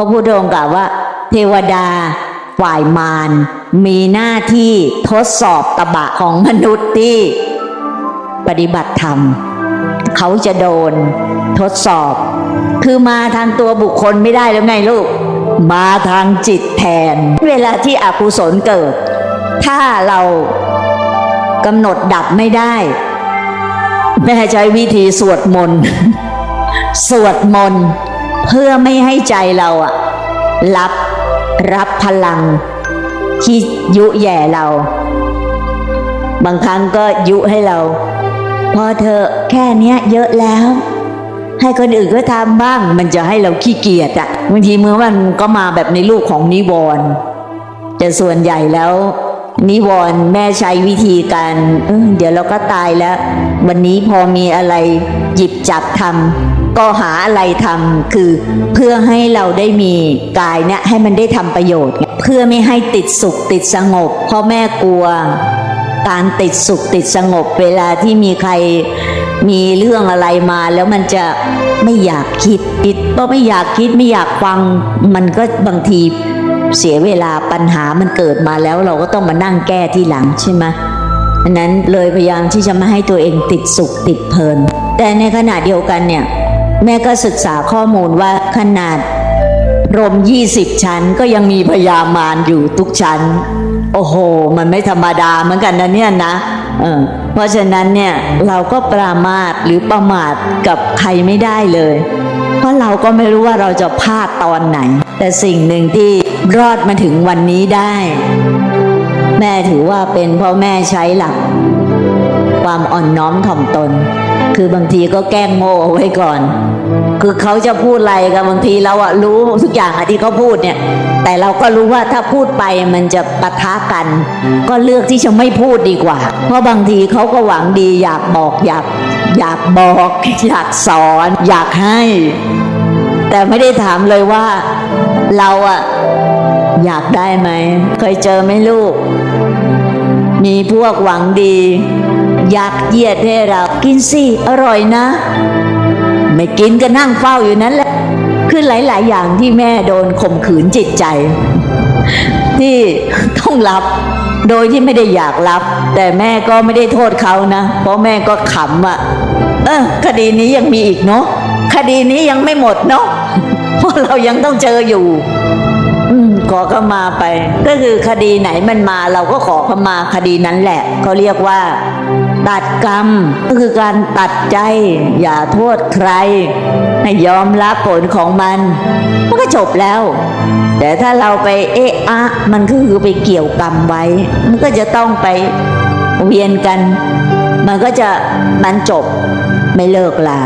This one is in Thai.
ระพุทธองค์กล่าวว่า เทวดาฝ่ายมารมีหน้าที่ทดสอบตบะของมนุษย์ที่ปฏิบัติธรรม เขาจะโดนทดสอบ คือมาทางตัวบุคคลไม่ได้แล้วไงลูก มาทางจิตแทน เวลาที่อกุศลเกิด ถ้าเรากำหนดดับไม่ได้แม่ใช้วิธีสวดมนต์ สวดมนต์ เพื่อไม่ให้ใจเราอะรับรับพลัง ที่ยุแย่เรา บางครั้งก็ยุให้เรา พอเธอแค่เนี้ยเยอะแล้ว ให้คนอื่นก็ทำบ้าง มันจะให้เราขี้เกียจอะบางทีเมื่อมันก็มาแบบในลูกของนิวรณ์แต่ส่วนใหญ่แล้ว นิวรณ์แม่ใช้วิธีการเออเดี๋ยวเราก็ตายแล้ว วันนี้พอมีอะไรหยิบจับทำก็หาอะไรทำคือเพื่อให้เราได้มีกายเนี่ยให้มันได้ทำประโยชน์ เพื่อไม่ให้ติดสุขติดสงบพราะแม่กลัว การติดสุขติดสงบเวลาที่มีใครมีเรื่องอะไรมาแล้วมันจะไม่อยากคิดคิดเพราะไม่อยากคิดไม่อยากฟังมันก็บางที เสียเวลาปัญหามันเกิดมาแล้วเราก็ต้องมานั่งแก้ที่หลังใช่ไหมอันนั้นเลยพยายามที่จะไม่ให้ตัวเองติดสุขติดเพลิน แต่ในขณะเดียวกันเนี่ยแม่ก็ศึกษาข้อมูลว่าขนาดรมยี่สิบชั้นก็ยังมีพยามารอยู่ทุกชั้น โอ้โห มันไม่ธรรมดาเหมือนกันนะเนี่ยนะเออเพราะฉะนั้นเนี่ยเราก็ปรามาทหรือประมาทกับใครไม่ได้เลย เพราะเราก็ไม่รู้ว่าเราจะพลาดตอนไหน แต่สิ่งหนึ่งที่ รอดมาถึงวันนี้ได้ แม่ถือว่าเป็นเพ่อแม่ใช้หลัก ความอ่อนน้อมถ่อมตน คือบางทีก็แกล้งโง่เอาไว้ก่อน คือเขาจะพูดอะไรกันบางทีเราอะรู้ทุกอย่างอะที่เขาพูดเนี่ย แต่เราก็รู้ว่าถ้าพูดไปมันจะปะทะกัน ก็เลือกที่จะไม่พูดดีกว่า เพราะบางทีเขาก็หวังดีอยากบอกอยากอยากบอกอยากสอน อยากให้ แต่ไม่ได้ถามเลยว่าเราอะ อยากได้ไหม เคยเจอไหมลูก มีพวกหวังดี อยักเยียดให้เรากินสิอร่อยนะ ไม่กินก็นั่งเฝ้าอยู่นั้นแหละคือหลาย ๆ อย่างที่แม่โดนข่มขืนจิตใจ ที่ต้องรับโดยที่ไม่ได้อยากรับ แต่แม่ก็ไม่ได้โทษเขานะ เพราะแม่ก็ขำอะเออคดีนี้ยังมีอีกเนาะคดีนี้ยังไม่หมดเนาะเพราะเรายังต้องเจออยู่ ขอเข้ามาไป ก็คือคดีไหนมันมาเราก็ขอขามาคดีนั้นแหละเขาเรียกว่า ตัดกรรม ก็คือการตัดใจ อย่าโทษใคร ให้ยอมรับผลของมันมันก็จบแล้ว แต่ถ้าเราไปเอะอะมันก็คือไปเกี่ยวกรรมไว้ มันก็จะต้องไปเวียนกัน มันก็จะมันจบไม่เลิกลา